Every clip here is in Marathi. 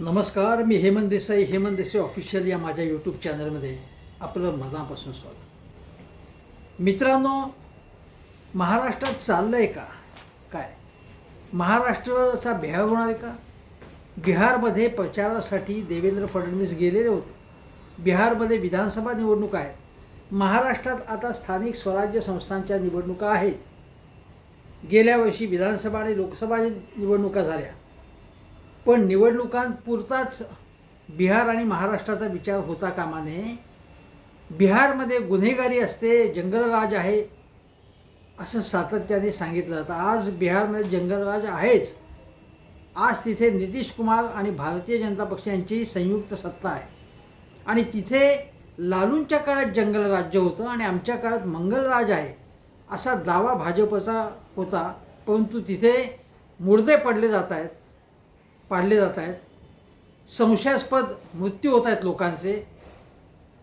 नमस्कार मी हेमंत देसाई हेमंत देसाई ऑफिशियल या माझ्या यूट्यूब चॅनलमध्ये आपलं मनापासून स्वागत. मित्रांनो महाराष्ट्रात चाललं आहे का? काय? महाराष्ट्राचा बिहार होणार आहे का? बिहारमध्ये प्रचारासाठी देवेंद्र फडणवीस गेलेले होते. बिहारमध्ये विधानसभा निवडणुका आहेत महाराष्ट्रात आता स्थानिक स्वराज्य संस्थांच्या निवडणुका आहेत. गेल्या वर्षी विधानसभा आणि लोकसभा निवडणुका झाल्या. पण निवडणुकांपुरताच बिहार आणि महाराष्ट्राचा विचार होता कामा नये बिहारमध्ये गुन्हेगारी असते जंगलराज आहे असं सातत्याने सांगितलं जातं. आज बिहारमध्ये जंगलराज आहेच. आज तिथे नितीश कुमार आणि भारतीय जनता पक्ष यांची संयुक्त सत्ता आहे. आणि तिथे लालूंच्या काळात जंगल राज्य होतं आणि आमच्या काळात मंगलराज आहे असा दावा भाजपचा होता. परंतु तिथे मुर्दे पडले जात आहेत. पाडले जात आहेत. संशयास्पद मृत्यू होत आहेत लोकांचे.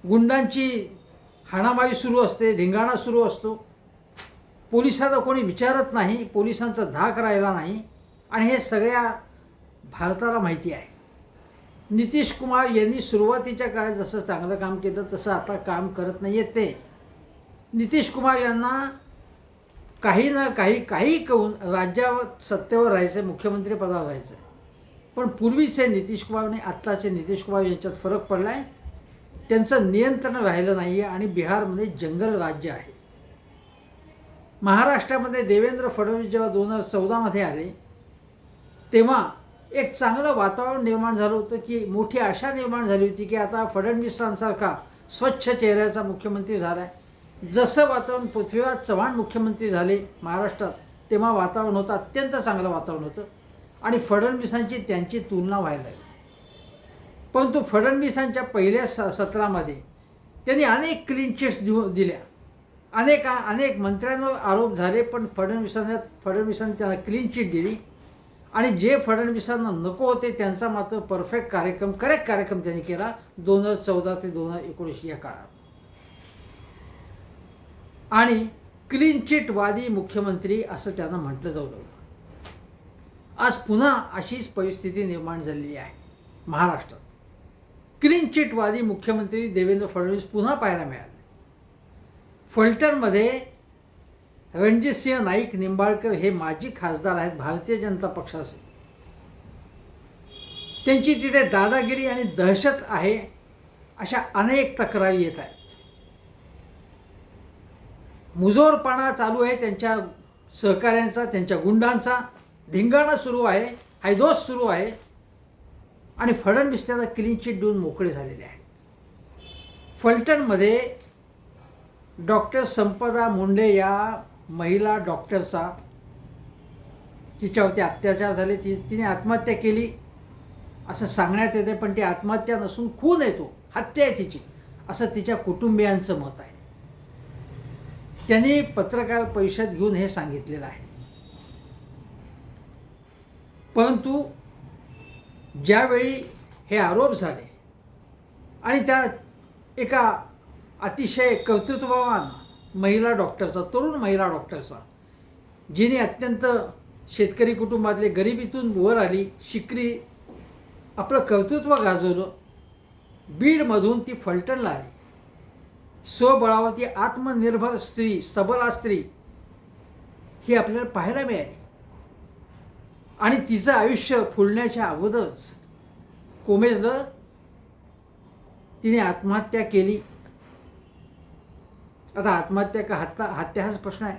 गुंडांची हाणामारी सुरू असते धिंगाणा सुरू असतो. पोलिसाला कोणी विचारत नाही पोलिसांचा धाक राहिला नाही. आणि हे सगळ्या भारताला माहिती आहे. नितीश कुमार यांनी सुरुवातीच्या काळात जसं चांगलं काम केलं तसं आता काम करत नाही आहेत ते. नितीश कुमार यांना काही ना काही काही करून राज्यावर सत्तेवर राहायचं मुख्यमंत्री पदावर राहायचं पण पूर्वीचे नितीश कुमार आणि आत्ताचे नितीश कुमार यांच्यात फरक पडला आहे त्यांचं नियंत्रण राहिलं नाही आहे आणि बिहारमध्ये जंगल राज्य आहे. महाराष्ट्रामध्ये देवेंद्र फडणवीस जेव्हा दोन हजार चौदामध्ये आले तेव्हा एक चांगलं वातावरण निर्माण झालं होतं की मोठी आशा निर्माण झाली होती की आता फडणवीसांसारखा स्वच्छ चेहऱ्याचा मुख्यमंत्री झाला आहे जसं वातावरण पृथ्वीराज चव्हाण मुख्यमंत्री झाले महाराष्ट्रात तेव्हा वातावरण होतं अत्यंत चांगलं वातावरण होतं. आणि फडणवीसांची त्यांची तुलना व्हायला लागली. परंतु फडणवीसांच्या पहिल्या स सत्रामध्ये त्यांनी अनेक क्लीन चिट्स देऊ दिल्या. अनेक अनेक मंत्र्यांवर आरोप झाले पण फडणवीसांना फडणवीसांनी त्यांना क्लीन चिट दिली. आणि जे फडणवीसांना नको होते त्यांचा मात्र परफेक्ट कार्यक्रम करेक्ट कार्यक्रम त्यांनी केला दोन हजार चौदा ते दोन हजार एकोणीस या काळात. आणि क्लीन चिटवादी मुख्यमंत्री असं त्यांना म्हटलं जाऊ लागलं. आज पुन्हा अशीच परिस्थिती निर्माण झालेली आहे. महाराष्ट्रात. क्लीन चिटवादी मुख्यमंत्री देवेंद्र फडणवीस पुन्हा पाहायला मिळाले. फलटणमध्ये रणजितसिंह नाईक निंबाळकर हे माजी खासदार आहेत भारतीय जनता पक्षाचे. त्यांची तिथे दादागिरी आणि दहशत आहे अशा अनेक तक्रारी येत आहेत. मुजोरपणा चालू आहे त्यांच्या सहकाऱ्यांचा त्यांच्या गुंडांचा. धिंगाणं सुरू आहे हैदोस सुरू आहे आणि फडणवीस त्याला क्लीन चिट देऊन मोकळे झालेले आहेत. फलटणमध्ये डॉक्टर संपदा मुंडे या महिला डॉक्टरचा तिच्यावरती अत्याचार झाले ती तिने आत्महत्या केली. असं सांगण्यात येते पण ती आत्महत्या नसून खून येतो हत्या आहे तिची. असं तिच्या कुटुंबियांचं मत आहे. त्यांनी पत्रकार परिषद घेऊन हे सांगितलेलं आहे. परंतु ज्यावेळी हे आरोप झाले आणि त्या एका अतिशय कर्तृत्ववान महिला डॉक्टरचा तरुण महिला डॉक्टरचा जिने अत्यंत शेतकरी कुटुंबातले गरिबीतून वर आली शिकरी आपलं कर्तृत्व गाजवलं बीडमधून ती फलटणला आली. स्वबळावरती आत्मनिर्भर स्त्री सबला स्त्री ही आपल्याला पाहायला मिळाली. आणि तिचं आयुष्य फुलण्याच्या अगोदरच कोमेजलं तिने आत्महत्या केली. आता आत्महत्या का हत्या हत्या हाच प्रश्न आहे.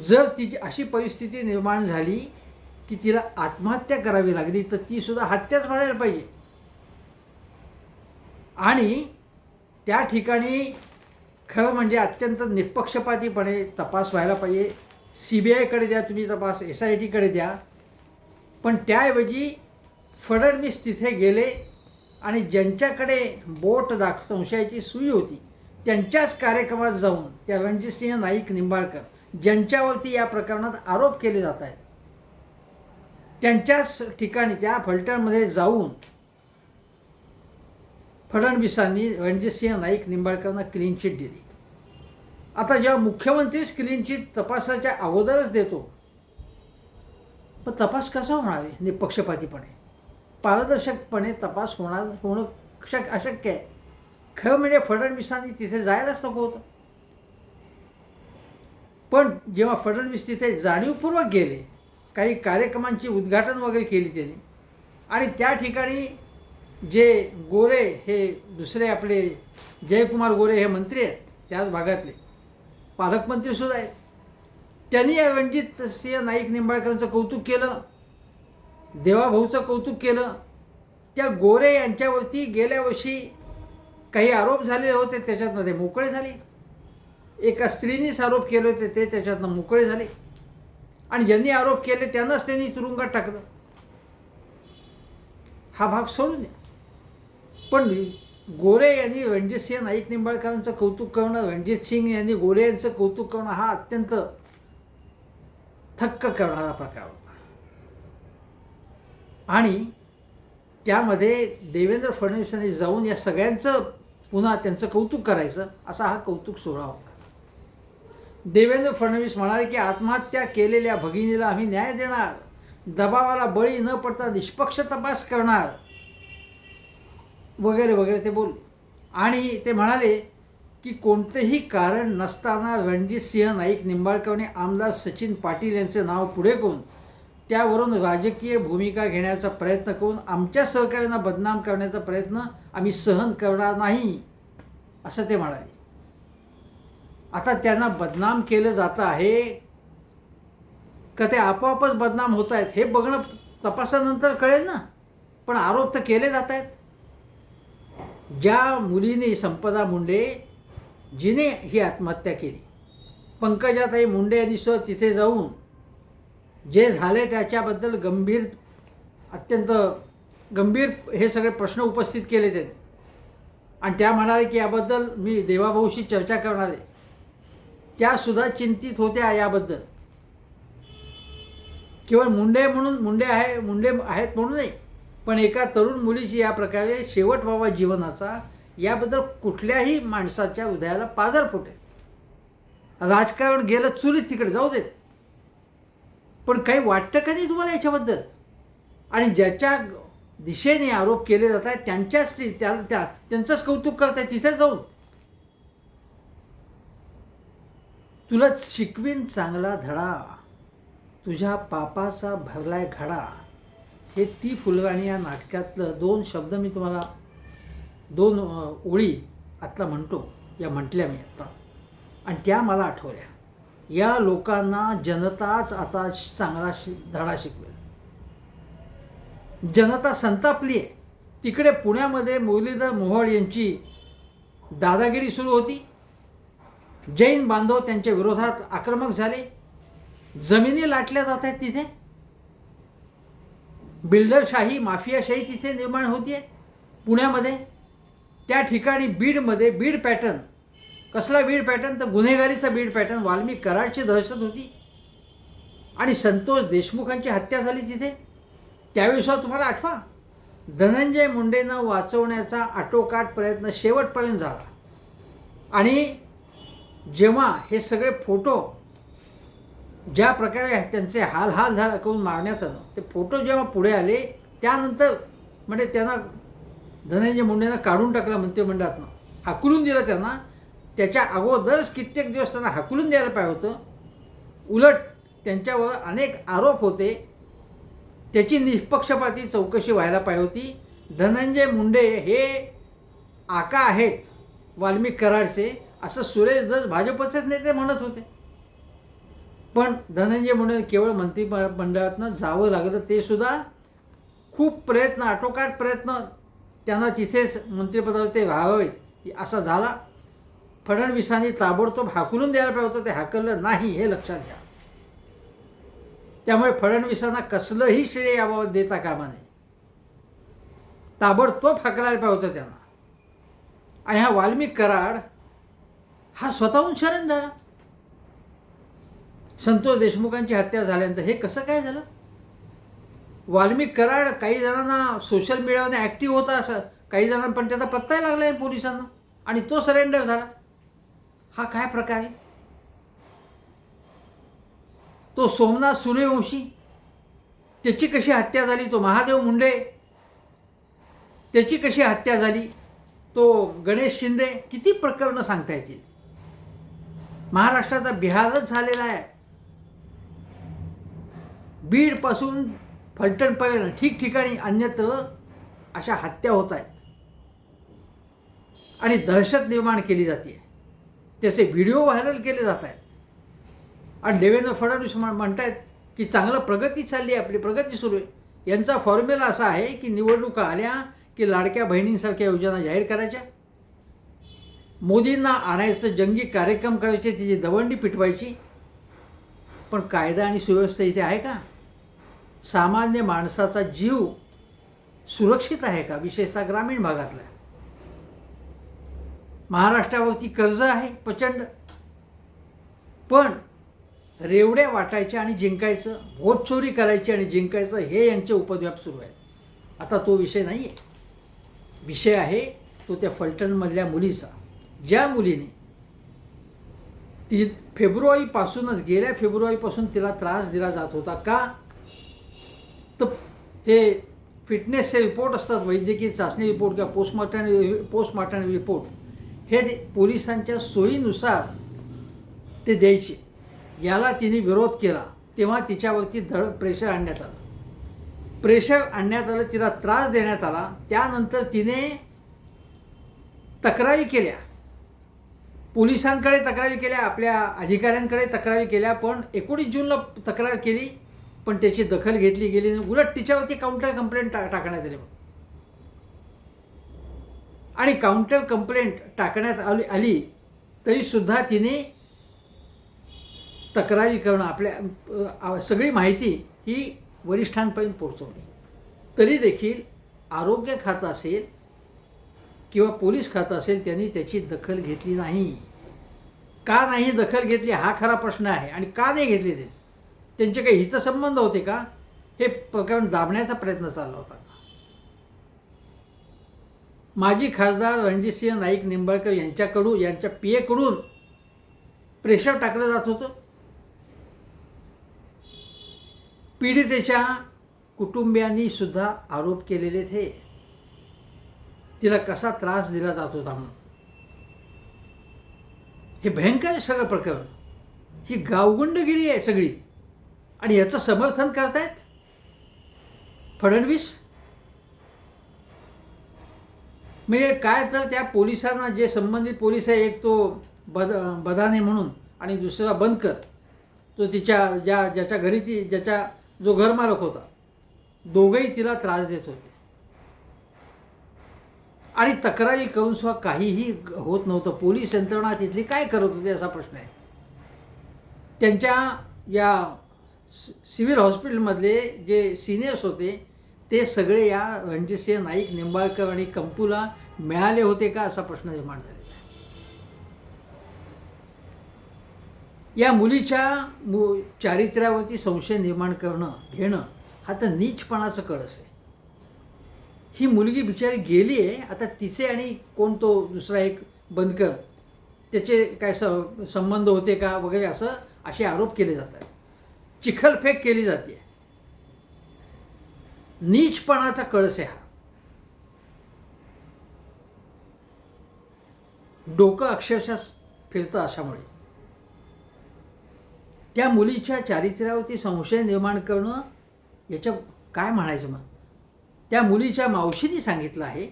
जर तिची अशी परिस्थिती निर्माण झाली की तिला आत्महत्या करावी लागली तर ती सुद्धा हत्याच म्हणायला पाहिजे. आणि त्या ठिकाणी खरं म्हणजे अत्यंत निष्पक्षपातीपणे तपास व्हायला पाहिजे. सी बी आयकडे द्या तुम्ही तपास एस आय टीकडे द्या. पण त्याऐवजी फडणवीस तिथे गेले आणि ज्यांच्याकडे बोट दाख संशयाची सुई होती त्यांच्याच कार्यक्रमात जाऊन त्या रणजितसिंह नाईक निंबाळकर ज्यांच्यावरती या प्रकरणात आरोप केले जात आहेत त्यांच्याच ठिकाणी त्या फलटणमध्ये जाऊन फडणवीसांनी रणजितसिंह नाईक निंबाळकरांना क्लीन चिट दिली. आता जेव्हा मुख्यमंत्री स्क्रीनची तपासाच्या अगोदरच देतो मग तपास कसा होणार आहे? निपक्षपातीपणे पारदर्शकपणे तपास होणार होणं शक अशक्य आहे. खरं म्हणजे फडणवीसांनी तिथे जायलाच नको होतं. पण जेव्हा फडणवीस तिथे जाणीवपूर्वक गेले काही कार्यक्रमांची उद्घाटन वगैरे केली त्यांनी आणि त्या ठिकाणी जे गोरे हे दुसरे आपले जयकुमार गोरे हे मंत्री आहेत त्याच भागातले पालकमंत्री सुद्धा आहेत. त्यांनी या रणजित सिंह नाईक निंबाळकरांचं कौतुक केलं देवाभाऊचं कौतुक केलं. त्या गोरे यांच्यावरती गेल्या वर्षी काही आरोप झालेले होते त्याच्यातनं ते मोकळे झाले. एका स्त्रीनेच आरोप केले होते ते त्याच्यातनं मोकळे झाले. आणि ज्यांनी आरोप केले त्यांनाच त्यांनी तुरुंगात टाकलं. हा भाग सोडून द्या. पण गोरे यांनी रणजित सिंह नाईक निंबाळकरांचं कौतुक करणं रणजित सिंग यांनी गोरे यांचं कौतुक करणं हा अत्यंत थक्क करणारा प्रकार होता. आणि त्यामध्ये देवेंद्र फडणवीस यांनी जाऊन या सगळ्यांचं पुन्हा त्यांचं कौतुक करायचं असा हा कौतुक सोहळा होता. देवेंद्र फडणवीस म्हणाले की आत्महत्या केलेल्या भगिनीला आम्ही न्याय देणार. दबावाला बळी न पडता निष्पक्ष तपास करणार. वगैरे वगैरे ते बोल आणि ते म्हणाले की कोणतेही कारण नसताना रणजित सिंह नाईक निंबाळकरने आमदार सचिन पाटील यांचे नाव पुढे करून त्यावरून राजकीय भूमिका घेण्याचा प्रयत्न करून आमच्या सहकार्यांना बदनाम करण्याचा प्रयत्न आम्ही सहन करणार नाही असं ते म्हणाले. आता त्यांना बदनाम केलं जातं आहे का ते आपोआपच बदनाम होत आहेत हे बघणं तपासानंतर कळेल ना. पण आरोप तर केले जात आहेत. ज्या मुलीने संपदा मुंडे जिने ही आत्महत्या केली. पंकजाताई मुंडे यांनी सुद्धा तिथे जाऊन जे झाले त्याच्याबद्दल गंभीर अत्यंत गंभीर हे सगळे प्रश्न उपस्थित केले ते आणि त्या म्हणाले की याबद्दल मी देवाभाऊशी चर्चा करणार आहे. त्यासुद्धा चिंतित होत्या याबद्दल. केवळ मुंडे म्हणून मुंडे आहे मुंडे आहेत म्हणून नाही पण एका तरुण मुलीची या प्रकारे शेवट व्हावा जीवनाचा याबद्दल कुठल्याही माणसाच्या हृदयाला पाजर फुटेल. राजकारण गेलं चुलीत तिकडे जाऊ देत. पण काही वाटतं का नाही तुम्हाला याच्याबद्दल? आणि ज्याच्या दिशेने आरोप केले जात आहेत त्यांच्याच त्या त्या त्यांचंच कौतुक करताय तिथे जाऊन. तुला शिकवीन चांगला धडा. तुझ्या पापाचा भरलाय घडा. हे ती फुलवाणी या नाटकातलं दोन शब्द मी तुम्हाला दोन ओळी आत्ता म्हणतो या म्हटल्या मी आत्ता आणि त्या मला आठवल्या. या लोकांना जनताच आता चांगला शि धडा शिकवेल. जनता संतापली आहे. तिकडे पुण्यामध्ये मुरलीधर मोहोळ यांची दादागिरी सुरू होती. जैन बांधव त्यांच्या विरोधात आक्रमक झाले. जमिनी लाटल्या जात आहेत तिथे. बिल्डरशाही माफियाशाही तिथे निर्माण होतीये पुण्यामध्ये. त्या ठिकाणी बीडमध्ये बीड पॅटर्न. कसला बीड पॅटर्न? तर गुन्हेगारीचा बीड पॅटर्न. वाल्मिक कराडची दहशत होती. आणि संतोष देशमुखांची हत्या झाली तिथे. त्यावेळी तुम्हाला आठवा. धनंजय मुंडेंना वाचवण्याचा आटोकाट प्रयत्न शेवटपर्यंत झाला. आणि जेव्हा हे सगळे फोटो ज्या प्रकारे त्यांचे हाल हाल झाल करून मारण्यात आलं ते फोटो जेव्हा पुढे आले त्यानंतर म्हणजे त्यांना धनंजय मुंडेनं काढून टाकलं मंत्रिमंडळातनं हाकलून दिलं त्यांना. त्याच्या अगोदरच कित्येक दिवस त्यांना हाकलून द्यायला पाहिजे होतं. उलट त्यांच्यावर अनेक आरोप होते. त्याची निष्पक्षपाती चौकशी व्हायला पाहिजे होती. धनंजय मुंडे हे आका आहेत वाल्मिक कराडचे असं सुरेश दस भाजपचेच नेते म्हणत होते. पण धनंजय मुंडे केवळ मंत्रिमंडळातनं जावं लागलं ते सुद्धा खूप प्रयत्न आटोकाट प्रयत्न त्यांना तिथेच मंत्रिपदावर ते राहावेत असा झाला. फडणवीसांनी ताबडतोब हाकलून द्यायला पाहिजे होतं ते हाकललं नाही हे लक्षात घ्या. त्यामुळे फडणवीसांना कसलंही श्रेय याबाबत देता कामा नये. ताबडतोब हाकलायला पाहिजे होतं त्यांना. आणि हा वाल्मिक कराड हा स्वतःहून शरण झाला संतोष देशमुखांची हत्या झाल्यानंतर हे कसं काय झालं? वाल्मिक कराड काही जणांना सोशल मीडियामध्ये ॲक्टिव्ह होता असं काही जणांना पण त्याचा पत्ताही लागला आहे पोलिसांना. आणि तो सरेंडर झाला. हा काय प्रकार आहे? तो सोमनाथ सूर्यवंशी त्याची कशी हत्या झाली? तो महादेव मुंडे त्याची कशी हत्या झाली? तो गणेश शिंदे किती प्रकरणं सांगता येतील? महाराष्ट्राचा बिहारच झालेला आहे. बीडपासून फलटणपर्यंत ठिकठिकाणी अन्यत्र अशा हत्या होत आहेत. आणि दहशत निर्माण केली जाते. त्याचे व्हिडिओ व्हायरल केले जात आहेत. आणि देवेंद्र फडणवीस म्हणत म्हणतायत की चांगलं प्रगती चालली आहे आपली प्रगती सुरू आहे. यांचा फॉर्म्युला असा आहे की निवडणुका आल्या की लाडक्या बहिणींसारख्या योजना जाहीर करायच्या. मोदींना आणायचं जंगी कार्यक्रम करायचे तिची दवंडी पिटवायची. पण कायदा आणि सुव्यवस्था इथे आहे का? सामान्य माणसाचा जीव सुरक्षित आहे का? विशेषतः ग्रामीण भागातला महाराष्ट्रावरती कर्ज आहे प्रचंड. पण रेवड्या वाटायच्या आणि जिंकायचं व्होट चोरी करायची आणि जिंकायचं हे यांचे उपद्व्याप सुरू आहेत. आता तो विषय नाही आहे विषय आहे तो त्या फलटणमधल्या मुलीचा. ज्या मुलीने ती फेब्रुवारीपासूनच गेल्या फेब्रुवारीपासून तिला त्रास दिला जात होता का? तर हे फिटनेसचे रिपोर्ट असतात वैद्यकीय चाचणी रिपोर्ट किंवा पोस्टमॉर्टम पोस्टमॉर्टम रिपोर्ट हे पोलिसांच्या सोयीनुसार ते द्यायचे. याला तिने विरोध केला. तेव्हा तिच्यावरती धड प्रेशर आणण्यात आलं. प्रेशर आणण्यात आलं तिला त्रास देण्यात आला. त्यानंतर तिने तक्रारी केल्या. पोलिसांकडे तक्रारी केल्या आपल्या अधिकाऱ्यांकडे तक्रारी केल्या पण एकोणीस जूनला तक्रार केली. पण त्याची दखल घेतली गेली नाही. उलट तिच्यावरती काउंटर कंप्लेंट टा टाकण्यात आली आणि काउंटर कंप्लेंट टाकण्यात आली आली तरीसुद्धा तिने तक्रारी करणं आपल्या सगळी माहिती ही वरिष्ठांपर्यंत पोहोचवली. तरी देखील आरोग्य खातं असेल किंवा पोलीस खातं असेल त्यांनी त्याची दखल घेतली नाही. का नाही दखल घेतली हा खरा प्रश्न आहे. आणि का नाही घेतली ते? त्यांचे काही हितसंबंध होते का? हे प्रकरण दाबण्याचा प्रयत्न चालला होता. माजी खासदार रणजितसिंह नाईक निंबाळकर यांच्याकडून यांच्या पियेकडून प्रेशर टाकलं जात होतं. पीडितेच्या कुटुंबियांनी सुद्धा आरोप केलेले थे. तिला कसा त्रास दिला जात होता म्हणून. हे भयंकर सगळं प्रकरण. ही गावगुंडगिरी आहे सगळी. आणि याचं समर्थन करतायत? फडणवीस? म्हणजे काय तर त्या पोलिसांना जे संबंधित पोलीस आहे एक तो बद बदाने म्हणून आणि दुसरा बनकर तो तिच्या ज्या ज्याच्या घरी ती ज्याच्या जो घरमालक होता दोघंही तिला त्रास देत होते. आणि तक्रारी करून सुद्धा काहीही होत नव्हतं. पोलीस यंत्रणा तिथली काय करत होती असा प्रश्न आहे. त्यांच्या या सिव्हिल हॉस्पिटलमधले जे सिनियर्स होते ते सगळे या रणजितसिंह नाईक निंबाळकर आणि कंपूला मिळाले होते का असा प्रश्न निर्माण झालेला आहे. या मुलीच्या मु चारित्र्यावरती संशय निर्माण करणं घेणं हा तर नीचपणाचं कळस आहे. ही मुलगी बिचारी गेली आहे आता तिचे आणि कोण तो दुसरा एक बंदकर त्याचे काय स संबंध होते का वगैरे असं असे आरोप केले जातात. चिखलफेक केली जाते. नीचपणाचा कळस आहे हा. डोकं अक्षरशः फिरतं अशामुळे. त्या मुलीच्या चारित्र्यावरती संशय निर्माण करणं याच्या काय म्हणायचं मग? त्या मुलीच्या मावशीने सांगितलं आहे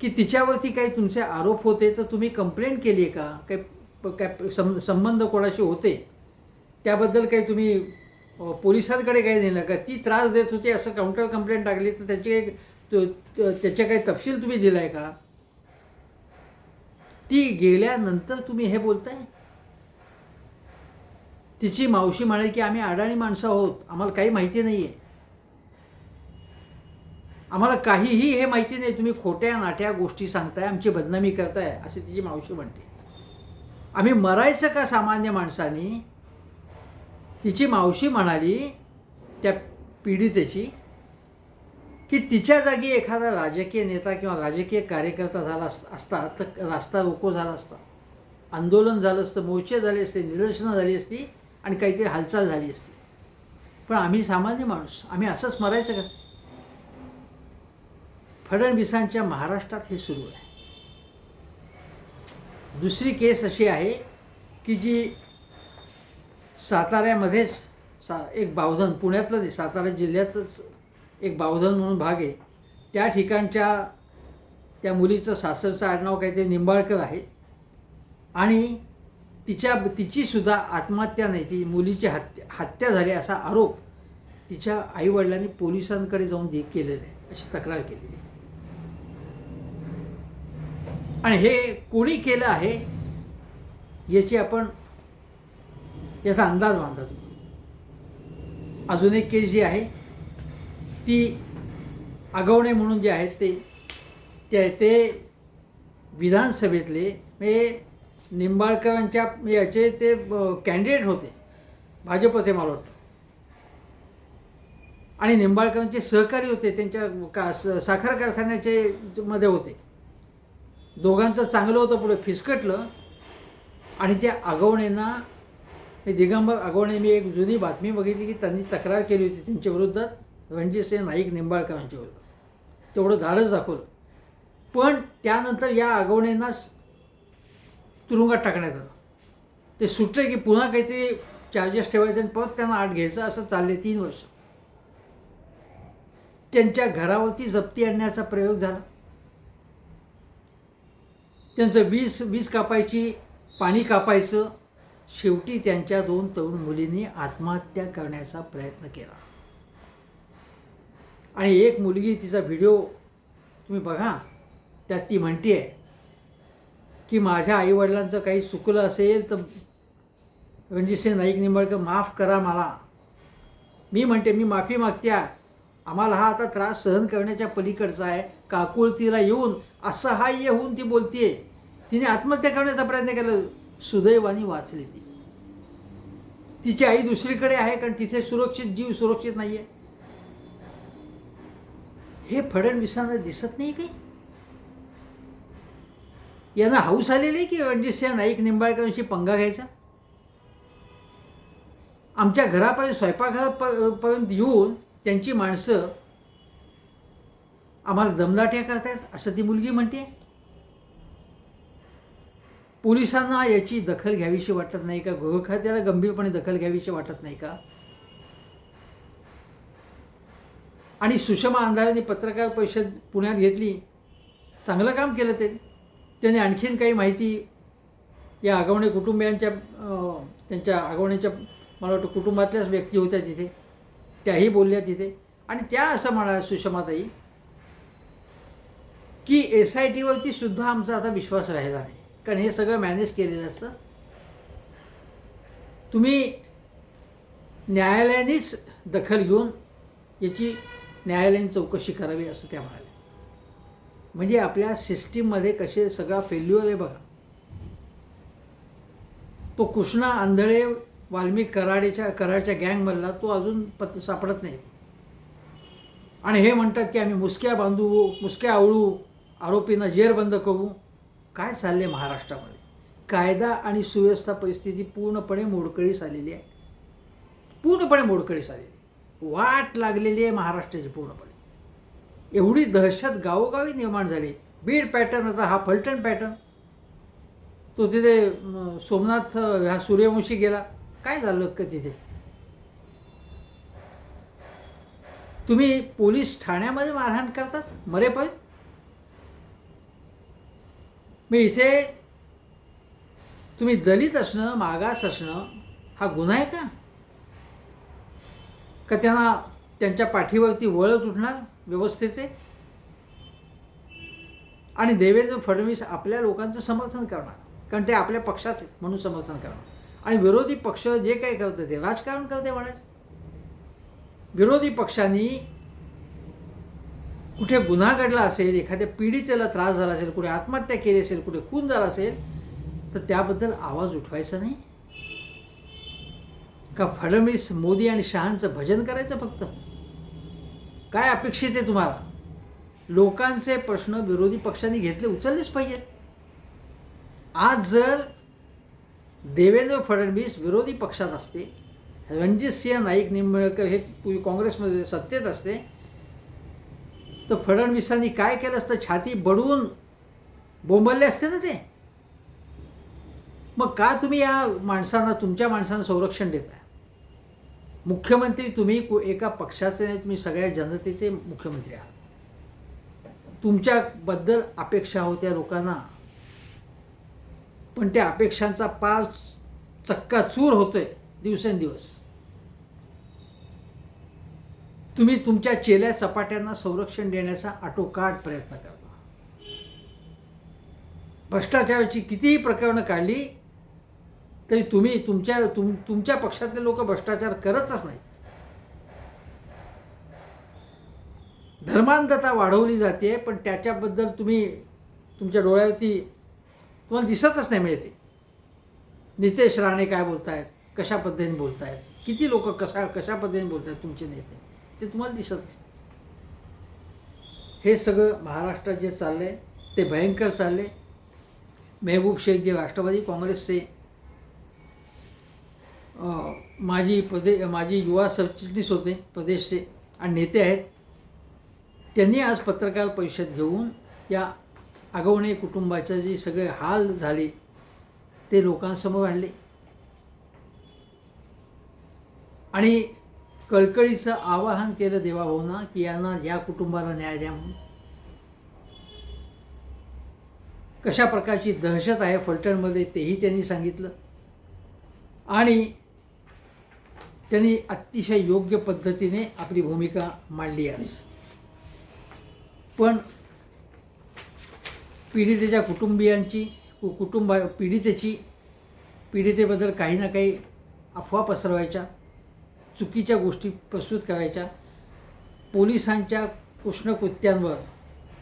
की तिच्यावरती काही तुमचे आरोप होते तर तुम्ही कंप्लेंट केली आहे का? काही काय संबंध कोणाशी होते? त्याबद्दल काही तुम्ही पोलिसांकडे काही नेलं का? ती त्रास देत होती असं काउंटर कंप्लेंट टाकली तर त्याची एक त्याचे काही तपशील तुम्ही दिला आहे का? ती गेल्यानंतर तुम्ही हे बोलताय? तिची मावशी म्हणाली की आम्ही अडाणी माणसं आहोत आम्हाला काही माहिती नाही आहे आम्हाला काहीही हे माहिती नाही तुम्ही खोट्या नाट्या गोष्टी सांगताय आमची बदनामी करताय असे तिची मावशी म्हणते. आम्ही मरायचं का सामान्य माणसानी? तिची मावशी म्हणाली त्या पीडितेची की तिच्या जागी एखादा राजकीय नेता किंवा राजकीय कार्यकर्ता झाला अस असता तर रास्ता रोको झाला असता. आंदोलन झालं असतं मोर्चे झाले असते निदर्शनं झाली असती आणि काहीतरी हालचाल झाली असती. पण आम्ही सामान्य माणूस आम्ही असंच मरायचं का? फडणवीसांच्या महाराष्ट्रात हे सुरू आहे. दुसरी केस अशी आहे की जी साताऱ्यामध्येच सा एक बावधन पुण्यातलं सातारा जिल्ह्यातच एक बावधन म्हणून भाग आहे. त्या ठिकाणच्या त्या मुलीचं सासरचं आडनाव काहीतरी निंबाळकर आहे. आणि तिच्या तिचीसुद्धा आत्महत्या नाही ती मुलीची हत्या हत्या झाली असा आरोप तिच्या आईवडिलांनी पोलिसांकडे जाऊन दे केलेला आहे अशी तक्रार केलेली आहे. आणि हे कोणी केलं आहे याची आपण याचा अंदाज बांधा तुम्ही. अजून एक केस जी आहे ती आगवणे म्हणून जे आहेत ते ते ते विधानसभेतले म्हणजे निंबाळकरांच्या याचे ते कॅन्डिडेट होते भाजपचे मला वाटतं. आणि निंबाळकरांचे सहकारी होते त्यांच्या का स- साखर कारखान्याचे मध्ये होते. दोघांचं चांगलं होतं पुढे फिसकटलं. आणि त्या आगवणेंना हे दिगंबर आगवणे मी एक जुनी बातमी बघितली की त्यांनी तक्रार केली होती त्यांच्या विरुद्ध. रणजितसिंह नाईक निंबाळकरांच्या विरुद्ध. तेवढं धाडच दाखवलं. पण त्यानंतर या आगवणेंना तुरुंगात टाकण्यात आलं. ते सुटले की पुन्हा काहीतरी चार्जेस ठेवायचे आणि परत त्यांना आठ घ्यायचं असं चालले तीन वर्ष. त्यांच्या घरावरती जप्ती आणण्याचा प्रयोग झाला. त्यांचं वीज वीज कापायची पाणी कापायचं शेवटी त्यांच्या दोन तरुण मुलींनी आत्महत्या करण्याचा प्रयत्न केला. आणि एक मुलगी तिचा व्हिडिओ तुम्ही बघा त्यात ती म्हणते आहे की माझ्या आईवडिलांचं काही चुकलं असेल तर रणजितसिंह नाईक निंबळकर माफ करा मला. मी म्हणते मी माफी मागते. आम्हाला हा आता त्रास सहन करण्याच्या पलीकडचा आहे. काकुळतीला येऊन असहाय्य होऊन ती बोलतीये. तिने आत्महत्या करण्याचा प्रयत्न केला. सुदैवाने वाचली ती. तिची आई दुसरीकडे आहे कारण तिथे सुरक्षित जीव सुरक्षित नाही आहे हे फडणवीसांना दिसत नाही काही? यांना हाऊस आलेली आहे की रणजितसिंह नाईक निंबाळकरांशी पंगा घ्यायचा? आमच्या घरापर्यंत स्वयंपाकघरापर्यंत येऊन त्यांची माणसं आम्हाला दमदाट्या करतायत असं ती मुलगी म्हणते. पोलिसांना याची दखल घ्यावीशी वाटत नाही का? गृहखात्याला गंभीरपणे दखल घ्यावीशी वाटत नाही का? आणि सुषमा अंधारेने पत्रकार परिषद पुण्यात घेतली. चांगलं काम केलं ते. त्याने आणखीन काही माहिती या आगवणे कुटुंबियांच्या त्यांच्या आगवण्याच्या मला वाटतं कुटुंबातल्याच व्यक्ती होत्या तिथे. त्याही बोलल्या तिथे. आणि त्या असं म्हणा सुषमाताई की एस आय टीवरती सुद्धा आमचा आता विश्वास राहिला नाही. कारण हे सगळं मॅनेज केलेलं असतं. तुम्ही न्यायालयानेच दखल घेऊन याची न्यायालयीन चौकशी करावी असं त्या म्हणाल्या. म्हणजे आपल्या सिस्टीममध्ये कसे सगळा फेल्युअर आहे बघा. तो कृष्णा आंधळे वाल्मिक कराडेच्या कराडच्या गँगमधला तो अजून पत सापडत नाही. आणि हे म्हणतात की आम्ही मुसक्या बांधू मुसक्या आवळू आरोपींना जेरबंद करू. काय चालले महाराष्ट्रामध्ये? कायदा आणि सुव्यवस्था परिस्थिती पूर्णपणे मोडकळीस आलेली आहे. पूर्णपणे मोडकळीस आलेली आहे. वाट लागलेली आहे महाराष्ट्राची पूर्णपणे. एवढी दहशत गावोगावी निर्माण झाली. बीड पॅटर्न आता हा फलटण पॅटर्न तो तिथे सोमनाथ ह्या सूर्यवंशी गेला. काय झालं का तिथे? तुम्ही पोलीस ठाण्यामध्ये मारहाण करतात? मरेपर्यंत? मी इथे तुम्ही दलित असणं मागास असणं हा गुन्हा आहे का? का त्यांना त्यांच्या पाठीवरती वळच उठणार व्यवस्थेचे? आणि देवेंद्र फडणवीस आपल्या लोकांचं समर्थन करणार कारण ते आपल्या पक्षात म्हणून समर्थन करणार. आणि विरोधी पक्ष जे काही करतं ते राजकारण करते म्हणायचं. विरोधी पक्षांनी कुठे गुन्हा घडला असेल एखाद्या पीडितेला त्रास झाला असेल कुठे आत्महत्या केली असेल कुठे खून झाला असेल तर त्याबद्दल आवाज उठवायचा नाही? का फडणवीस मोदी आणि शहांचं भजन करायचं फक्त? काय अपेक्षित आहे तुम्हाला? लोकांचे प्रश्न विरोधी पक्षांनी घेतले उचललेच पाहिजेत. आज जर देवेंद्र फडणवीस विरोधी पक्षात असते रणजित सिंह नाईक निंबळकर हे पूर्वी काँग्रेसमध्ये सत्तेत असते तर फडणवीसांनी काय केलं असतं? छाती बडवून बोंबलले असते ना ते. मग का तुम्ही या माणसांना तुमच्या माणसांना संरक्षण देता मुख्यमंत्री तुम्ही को- एका पक्षाचे नाही तुम्ही सगळ्या जनतेचे मुख्यमंत्री आहात. तुमच्याबद्दल अपेक्षा होत्या लोकांना. पण त्या अपेक्षांचा पार चक्काचूर होतोय दिवसेंदिवस. तुम्ही तुमच्या चेल्या सपाट्यांना संरक्षण देण्याचा आटोकाट प्रयत्न करता भ्रष्टाचाराची कितीही प्रकरणं काढली तरी तुम्ही तुमच्या तुम तुमच्या पक्षातले लोक भ्रष्टाचार करतच नाहीत. धर्मांधता वाढवली जाते पण त्याच्याबद्दल तुम्ही तुमच्या डोळ्यावरती तुम्हाला दिसतच नाही मिळते. नितेश राणे काय बोलतायत? कशा पद्धतीने बोलतायत? किती लोक कशा कशा पद्धतीने बोलतायत तुमचे नेते? ते तुम्हाला दिसत हे सगळं महाराष्ट्रात जे चाललंय ते भयंकर चालले मेहबूब शेख जे राष्ट्रवादी काँग्रेसचे माजी प्रदे माजी युवा सरचिटणीस होते प्रदेशचे आणि नेते आहेत. त्यांनी आज पत्रकार परिषद घेऊन या आगवणे कुटुंबाचे जे सगळे हाल झाले ते लोकांसमोर आणले. आणि कळकळीचं आवाहन केलं देवाभाऊना की यांना या कुटुंबाला न्याय द्या म्हणून. कशा प्रकारची दहशत आहे फलटणमध्ये तेही त्यांनी सांगितलं. आणि त्यांनी अतिशय योग्य पद्धतीने आपली भूमिका मांडली आज. पण पीडितेच्या कुटुंबियांची कु- कुटुंबा पीडितेची पीडितेबद्दल काही ना काही अफवा पसरवायच्या. चुकीच्या गोष्टी प्रस्तुत करायच्या. पोलिसांच्या कृष्णकृत्यांवर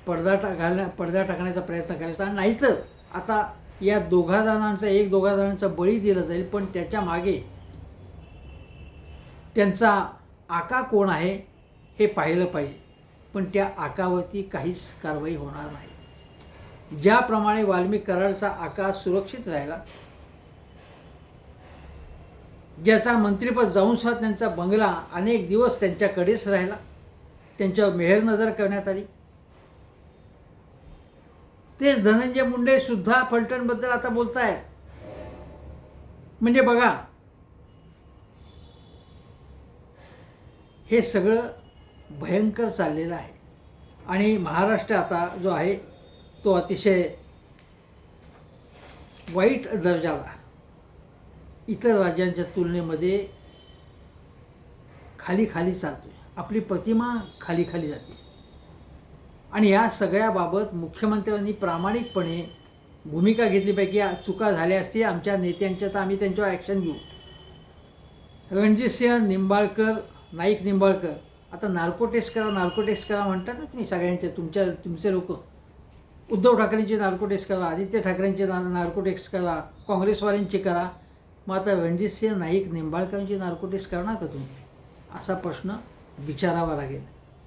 पडदा टा घालण्या पडदा टाकण्याचा प्रयत्न करायचा. आणि नाहीतर आता या दोघा जणांचा एक दोघा जणांचा बळी दिला जाईल पण त्याच्यामागे त्यांचा आका कोण आहे हे पाहिलं पाहिजे. पण त्या आकावरती काहीच कारवाई होणार नाही. ज्याप्रमाणे वाल्मिक कराडचा आका सुरक्षित राहिला ज्याचा मंत्रिपद जाऊन सुद्धा त्यांचा बंगला अनेक दिवस त्यांच्याकडेच राहिला. त्यांच्यावर मेहरनजर करण्यात आली. तेच धनंजय मुंडे सुद्धा फलटणबद्दल आता बोलतायत. म्हणजे बघा हे सगळं भयंकर चाललेलं आहे. आणि महाराष्ट्र आता जो आहे तो अतिशय वाईट दर्जाला इतर राज्यांच्या तुलनेमध्ये खाली खाली चालतो आपली प्रतिमा खाली खाली जाते. आणि या सगळ्याबाबत मुख्यमंत्र्यांनी प्रामाणिकपणे भूमिका घेतली पाहिजे की चुका झाल्या असतील आमच्या नेत्यांच्या तर आम्ही त्यांच्यावर ॲक्शन घेऊ. रणजितसिंह निंबाळकर नाईक निंबाळकर आता नार्को टेस्ट करा नार्को टेस्ट करा म्हणतात ना तुम्ही सगळ्यांचे तुमच्या तुमचे लोक. उद्धव ठाकरेंची नार्को टेस्ट करा आदित्य ठाकरेंची ना नार्को टेस्ट करा काँग्रेसवाल्यांची करा. मग आता रणजितसिंह नाईक निंबाळकरांची नार्कोटिक्स करणार का तुम्ही? असा प्रश्न विचारावा लागेल.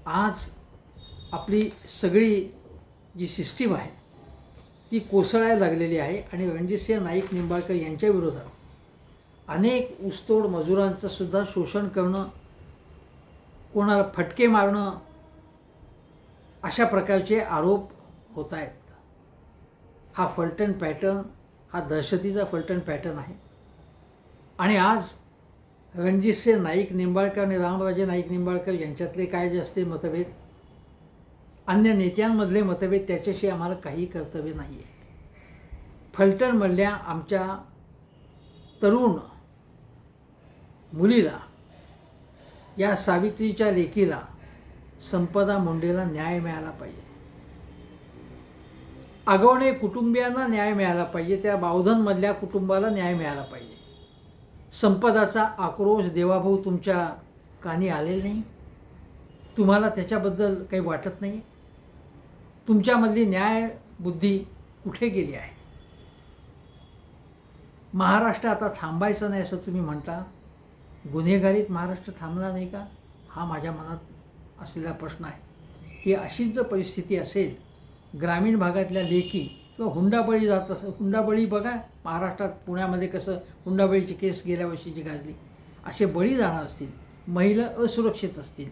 आज आपली सगळी जी सिस्टीम आहे ती कोसळायला लागलेली आहे आणि रणजितसिंह नाईक निंबाळकर यांच्या विरोधात अनेक ऊसतोड मजुरांचं सुद्धा शोषण करणं कोणाला फटके मारणं अशा प्रकारचे आरोप होत आहेत हा फलटण पॅटर्न हा दहशतीचा फलटण पॅटर्न आहे. आणि आज रणजितसिंह नाईक निंबाळकर आणि रामराजे नाईक निंबाळकर यांच्यातले काय जे असते मतभेद? अन्य नेत्यांमधले मतभेद त्याच्याशी आम्हाला काही कर्तव्य नाही आहे फलटणमधल्या आमच्या तरुण मुलीला या सावित्रीच्या लेकीला संपदा मुंडेला न्याय मिळाला पाहिजे. आगवणे कुटुंबियांना न्याय मिळाला पाहिजे त्या बावधनमधल्या कुटुंबाला न्याय मिळाला पाहिजे. संपदाचा आक्रोश देवाभाऊ तुमच्या कानी आलेला नाही. तुम्हाला त्याच्याबद्दल काही वाटत नाही. तुमच्यामधली न्याय बुद्धी कुठे गेली आहे? महाराष्ट्र आता थांबायचं नाही असं तुम्ही म्हणता. गुन्हेगारीत महाराष्ट्र थांबला नाही का? हा माझ्या मनात असलेला प्रश्न आहे. की अशीच जर परिस्थिती असेल ग्रामीण भागातल्या लेखी किंवा हुंडाबळी जात असं. हुंडाबळी बघा महाराष्ट्रात पुण्यामध्ये कसं हुंडाबळीची केस गेल्या वर्षीची गाजली असे बळी जाणार असतील. महिला असुरक्षित असतील.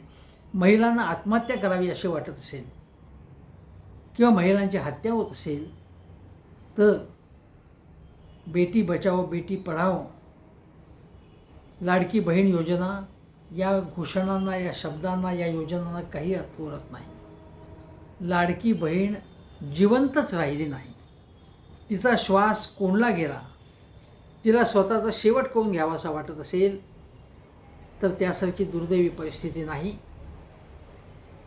महिलांना आत्महत्या करावी असे वाटत असेल. किंवा महिलांची हत्या होत असेल तर बेटी बचाओ बेटी पढाओ लाडकी बहीण योजना या घोषणांना या शब्दांना या योजनांना काही अर्थ उरत नाही. लाडकी बहीण जिवंतच राहिली नाही. तिचा श्वास कोणला गेला. तिला स्वतःचा शेवट करून घ्यावासा वाटत असेल तर त्यासारखी दुर्दैवी परिस्थिती नाही.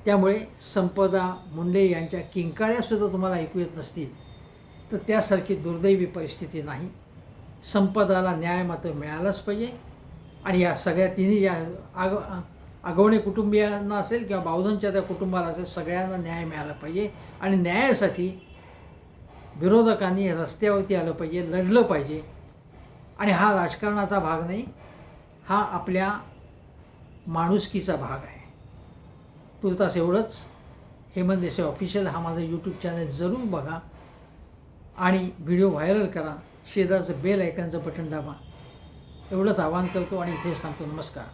त्यामुळे संपदा मुंडे यांच्या किंकाळ्यासुद्धा तुम्हाला ऐकू येत नसतील तर त्यासारखी दुर्दैवी परिस्थिती नाही. संपदाला न्याय मात्र मिळालाच पाहिजे. आणि या सगळ्या तिन्ही या आग आगवणे कुटुंबियांना असेल किंवा बावधनच्या त्या कुटुंबाला असेल सगळ्यांना न्याय मिळाला पाहिजे. आणि न्यायासाठी विरोधकांनी रस्त्यावरती आलं पाहिजे लढलं पाहिजे. आणि हा राजकारणाचा भाग नाही हा आपल्या माणुसकीचा भाग आहे. तुर्तास एवढंच. हेमंत देसाई ऑफिशियल हा माझा यूट्यूब चॅनल जरूर बघा. आणि व्हिडिओ व्हायरल करा. शेजारचं बेल ऐकनचं बटन दाबा. एवढंच आवाहन करतो आणि इथे सांगतो नमस्कार.